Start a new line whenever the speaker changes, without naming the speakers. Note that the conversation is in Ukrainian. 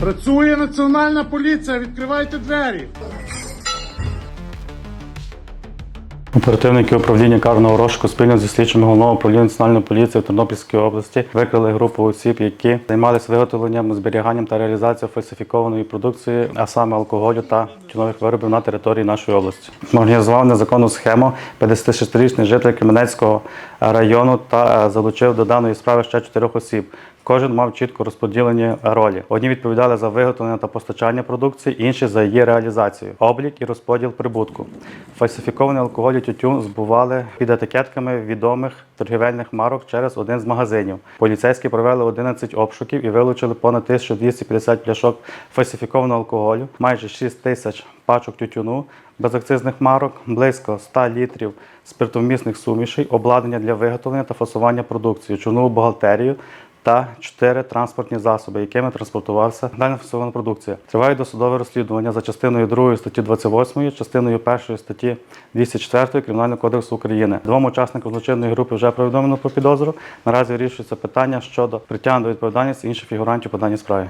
Працює національна поліція, відкривайте двері.
Оперативники управління карного розшуку спільно зі слідчими головного управління національної поліції в Тернопільській області викрили групу осіб, які займалися виготовленням, зберіганням та реалізацією фальсифікованої продукції, а саме алкоголю та тютюнових виробів на території нашої області. Організував незаконну схему 56-річний житель Кременецького району та залучив до даної справи ще чотирьох осіб. Кожен мав чітко розподілені ролі. Одні відповідали за виготовлення та постачання продукції, інші за її реалізацію, облік і розподіл прибутку. Фальсифікований алкоголь тютюн збували під етикетками відомих торгівельних марок через один з магазинів. Поліцейські провели 11 обшуків і вилучили понад 1250 пляшок фальсифікованого алкоголю, майже 6 тисяч пачок тютюну, безакцизних марок, близько 100 літрів спиртовмісних сумішей, обладнання для виготовлення та фасування продукції, чорнову бухгалтерію та чотири транспортні засоби, якими транспортувався дана фасована продукція. Триває досудове розслідування за частиною 2 статті 28, частиною 1 статті 204 Кримінального кодексу України. Двом учасникам злочинної групи вже повідомлено про підозру. Наразі вирішується питання щодо притягнення до відповідальності інших фігурантів по даній справі.